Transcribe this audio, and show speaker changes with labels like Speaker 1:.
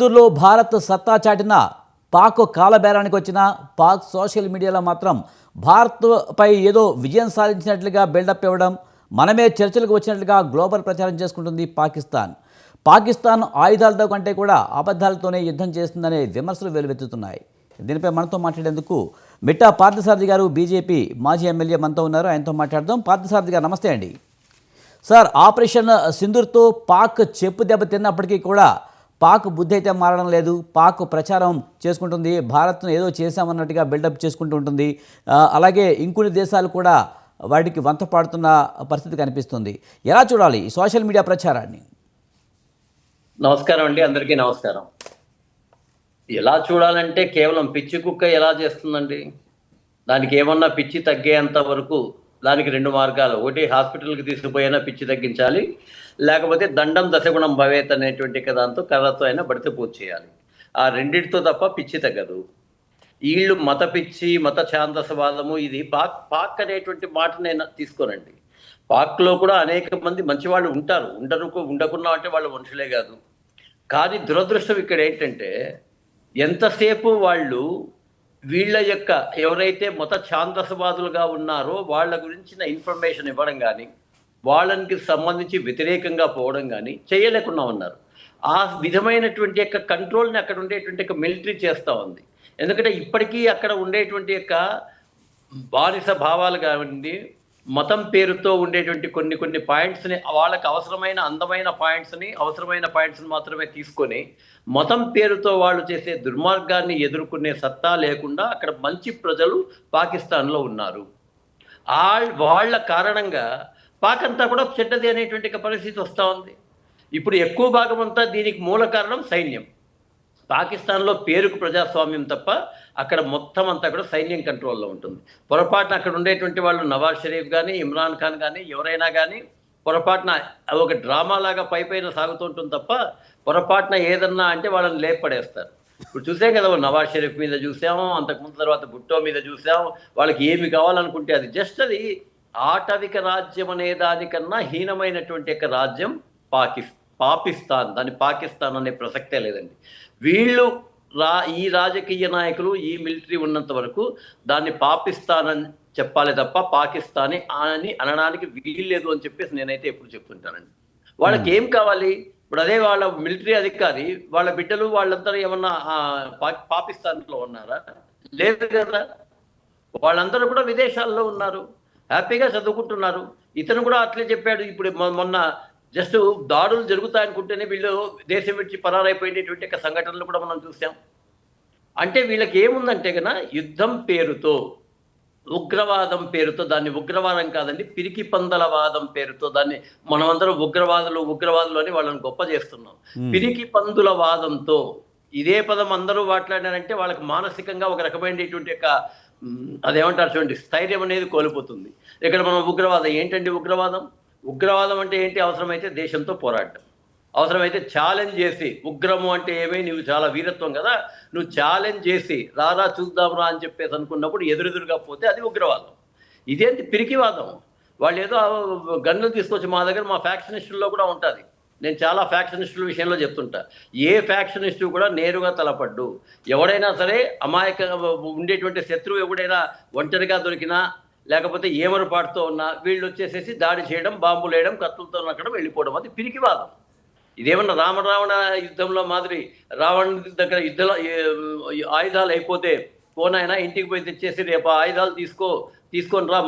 Speaker 1: చిత్తూరులో భారత్ సత్తా చాటిన పాక్ కాలబేరానికి వచ్చిన పాక్ సోషల్ మీడియాలో మాత్రం భారత్పై ఏదో విజయం సాధించినట్లుగా బిల్డప్ ఇవ్వడం మనమే చర్చలకు వచ్చినట్లుగా గ్లోబల్ ప్రచారం చేసుకుంటుంది పాకిస్తాన్. పాకిస్తాన్ ఆయుధాలతో కంటే కూడా అబద్ధాలతోనే యుద్ధం చేస్తుందనే విమర్శలు వెలువెత్తుతున్నాయి. దీనిపై మనతో మాట్లాడేందుకు మిట్టా పార్థసారథి గారు బీజేపీ మాజీ ఎమ్మెల్యే మనతో ఉన్నారు. ఆయనతో మాట్లాడదాం. పార్థసారథి గారు నమస్తే అండి. సార్ ఆపరేషన్ సింధూర్తో పాక్ చెప్పు దెబ్బ తిన్నప్పటికీ కూడా పాక్ బుద్ధి అయితే మారడం లేదు పాక్ ప్రచారం చేసుకుంటుంది భారత్ను ఏదో చేశామన్నట్టుగా బిల్డప్ చేసుకుంటూ ఉంటుంది. అలాగే ఇంకొన్ని దేశాలు కూడా వాటికి వంత పాడుతున్న పరిస్థితి కనిపిస్తుంది. ఎలా చూడాలి సోషల్ మీడియా ప్రచారాన్ని?
Speaker 2: నమస్కారం అండి అందరికీ నమస్కారం. ఎలా చూడాలంటే కేవలం పిచ్చి కుక్క ఎలా చేస్తుందండి? దానికి ఏమన్నా పిచ్చి తగ్గేంత వరకు దానికి రెండు మార్గాలు. ఒకటి హాస్పిటల్కి తీసుకుపోయినా పిచ్చి తగ్గించాలి. లేకపోతే దండం దశగుణం భవేత్ అనేటువంటి దాంతో కర్రతో అయినా బడితే పూజ చేయాలి. ఆ రెండింటితో తప్ప పిచ్చి తగ్గదు. వీళ్ళు మత పిచ్చి మత ఛాందసవాదము ఇది పాక్ పాక్ అనేటువంటి మాట నేను తీసుకోనండి. పాక్లో కూడా అనేక మంది మంచి వాళ్ళు ఉంటారు. ఉండరు ఉండకున్నా అంటే వాళ్ళు మనుషులే కాదు. కానీ దురదృష్టం ఇక్కడ ఏంటంటే ఎంతసేపు వాళ్ళు వీళ్ళ యొక్క ఎవరైతే మత ఛాందసవాదులుగా ఉన్నారో వాళ్ళ గురించిన ఇన్ఫర్మేషన్ ఇవ్వడం కానీ వాళ్ళకి సంబంధించి వ్యతిరేకంగా పోవడం కానీ చేయలేకుండా ఉన్నారు. ఆ విధమైనటువంటి యొక్క కంట్రోల్ని అక్కడ ఉండేటువంటి యొక్క మిలిటరీ చేస్తూ ఉంది. ఎందుకంటే ఇప్పటికీ అక్కడ ఉండేటువంటి యొక్క బానిస భావాలు కానివ్వండి మతం పేరుతో ఉండేటువంటి కొన్ని కొన్ని పాయింట్స్ని వాళ్ళకి అవసరమైన అందమైన పాయింట్స్ని అవసరమైన పాయింట్స్ని మాత్రమే తీసుకొని మతం పేరుతో వాళ్ళు చేసే దుర్మార్గాన్ని ఎదుర్కొనే సత్తా లేకుండా అక్కడ మంచి ప్రజలు పాకిస్తాన్లో ఉన్నారు. ఆ వాళ్ళ కారణంగా పాక్ అంతా కూడా చెడ్డది అనేటువంటి పరిస్థితి వస్తూ ఉంది. ఇప్పుడు ఎక్కువ భాగం అంతా దీనికి మూల కారణం సైన్యం. పాకిస్తాన్లో పేరుకు ప్రజాస్వామ్యం తప్ప అక్కడ మొత్తం అంతా కూడా సైన్యం కంట్రోల్లో ఉంటుంది. పొరపాటున అక్కడ ఉండేటువంటి వాళ్ళు నవాజ్ షరీఫ్ కానీ ఇమ్రాన్ ఖాన్ కానీ ఎవరైనా కానీ పొరపాటున అది ఒక డ్రామా లాగా పై పైన సాగుతుంటుంది తప్ప పొరపాటున ఏదన్నా అంటే వాళ్ళని లేపడేస్తారు. ఇప్పుడు చూసాం కదా నవాజ్ షరీఫ్ మీద చూసాము అంతకుముందు తర్వాత భుట్టో మీద చూసాం వాళ్ళకి ఏమి కావాలనుకుంటే అది. జస్ట్ అది ఆటవిక రాజ్యం అనే దానికన్నా హీనమైనటువంటి యొక్క రాజ్యం పాకిస్తాన్. పాపిస్తాన్ దాని పాకిస్తాన్ అనే ప్రసక్తే లేదండి. వీళ్ళు రా ఈ రాజకీయ నాయకులు ఈ మిలిటరీ ఉన్నంత వరకు దాన్ని పాపిస్తాన్ అని చెప్పాలి తప్ప పాకిస్తానీ అని అనడానికి వీల్లేదు అని చెప్పేసి నేనైతే ఎప్పుడు చెప్తుంటానండి. వాళ్ళకి ఏం కావాలి? ఇప్పుడు అదే వాళ్ళ మిలిటరీ అధికారి వాళ్ళ బిడ్డలు వాళ్ళందరూ ఏమన్నా పాకిస్తాన్లో ఉన్నారా? లేదు కదా. వాళ్ళందరూ కూడా విదేశాల్లో ఉన్నారు. హ్యాపీగా చదువుకుంటున్నారు. ఇతను కూడా అట్లే చెప్పాడు. ఇప్పుడు మొన్న జస్ట్ దాడులు జరుగుతాయనుకుంటేనే వీళ్ళు దేశం విడిచి పరారైపోయేటువంటి యొక్క సంఘటనలు కూడా మనం చూసాం. అంటే వీళ్ళకి ఏముందంటే కనుక యుద్ధం పేరుతో ఉగ్రవాదం పేరుతో దాన్ని ఉగ్రవాదం కాదండి పిరికి పందలవాదం పేరుతో దాన్ని మనమందరం ఉగ్రవాదులు ఉగ్రవాదులు అని వాళ్ళని గొప్ప చేస్తున్నాం. పిరికి పందుల వాదంతో ఇదే పదం అందరూ మాట్లాడారంటే వాళ్ళకి మానసికంగా ఒక రకమైనటువంటి యొక్క అదేమంటారు చూడండి స్థైర్యం అనేది కోల్పోతుంది. ఇక్కడ మనం ఉగ్రవాదం ఏంటండి ఉగ్రవాదం? ఉగ్రవాదం అంటే ఏంటి? అవసరమైతే దేశంతో పోరాడటం అవసరమైతే ఛాలెంజ్ చేసి ఉగ్రము అంటే ఏమీ? నువ్వు చాలా వీరత్వం కదా. నువ్వు ఛాలెంజ్ చేసి రారా చూద్దాంరా అని చెప్పేసి అనుకున్నప్పుడు ఎదురెదురుగా పోతే అది ఉగ్రవాదం. ఇదేంటి పిరికివాదం? వాళ్ళు ఏదో గన్నులు తీసుకొచ్చి మా దగ్గర మా ఫ్యాక్షనిస్టుల్లో కూడా ఉంటుంది. నేను చాలా ఫ్యాక్షనిస్టుల విషయంలో చెప్తుంటా. ఏ ఫ్యాక్షనిస్టు కూడా నేరుగా తలపడ్డు. ఎవడైనా సరే అమాయక ఉండేటువంటి శత్రువు ఎవడైనా ఒంటరిగా దొరికినా లేకపోతే ఏమరపాటుతో ఉన్నా వీళ్ళు వచ్చేసేసి దాడి చేయడం బాంబులు వేయడం కత్తులతో నక్కడం వెళ్ళిపోవడం అది పిరికివాదం ఇదేమన్నా రామ రావణ యుద్ధంలో మాదిరి రావణుడి దగ్గర యుద్ధ ఆయుధాలు అయిపోతే పోనాయన ఇంటికి పోయి తెచ్చేసి రేపు ఆయుధాలు తీసుకో తీసుకొని రా